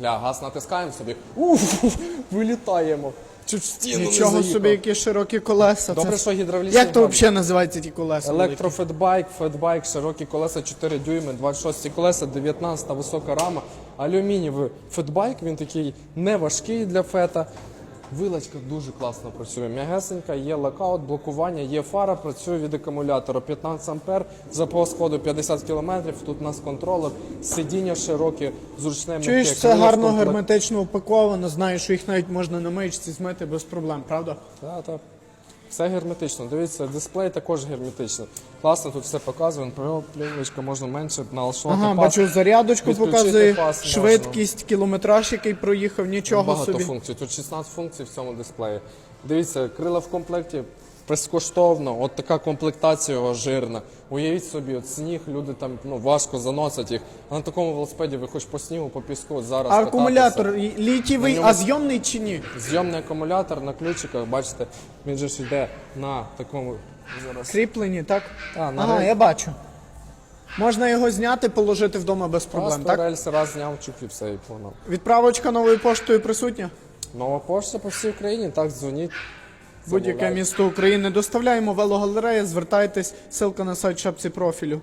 Гля, газ натискаємо собі. Уф, вилітаємо. Чуть в стіну не Нічого заїхав. собі, які широкі колеса. Добре, Це... що гідравлічний Як то взагалі називаються ті колеса? великі? Електрофетбайк, фетбайк, широкі колеса 4 дюйми, 26 колеса, 19 висока рама. Алюмінієвий фетбайк, він такий неважкий для фета. Вилочка дуже класно працює. М'ягесенька, є локаут, блокування, є фара, працює від акумулятора 15 ампер, запас ходу 50 км. Тут у нас контролер, сидіння широкі, зручне Чуєш, це гарно комплект- герметично упаковано, знаєш, що їх навіть можна на мичці змити без проблем, правда? Так, так. Все герметично. Дивіться, дисплей також герметичний. Класно тут все показує. Плівочка можна менше налаштувати. Ага, пас. бачу, зарядочку Відключити показує, пас можна. швидкість, кілометраж, який проїхав, нічого Багато собі. функцій. Тут 16 функцій в цьому дисплеї. Дивіться, крила в комплекті безкоштовно. От така комплектація його жирна. Уявіть собі, от сніг, люди там ну, важко заносять їх. А на такому велосипеді ви хоч по снігу, по піску зараз. А акумулятор кататися. літєвий, ньому- а зйомний чи ні? Зйомний акумулятор на ключиках, бачите, він же ж йде на такому. Зараз. Кріплені, так? А, на ага, рель- я бачу. Можна його зняти, положити вдома без проблем, Просто так? рельси раз зняв, чук і все, і погнав. Відправочка новою поштою присутня? Нова пошта по всій Україні, так, дзвоніть. Будь-яке замовляйте. місто України. Доставляємо велогалерея, звертайтесь, ссылка на сайт в шапці профілю.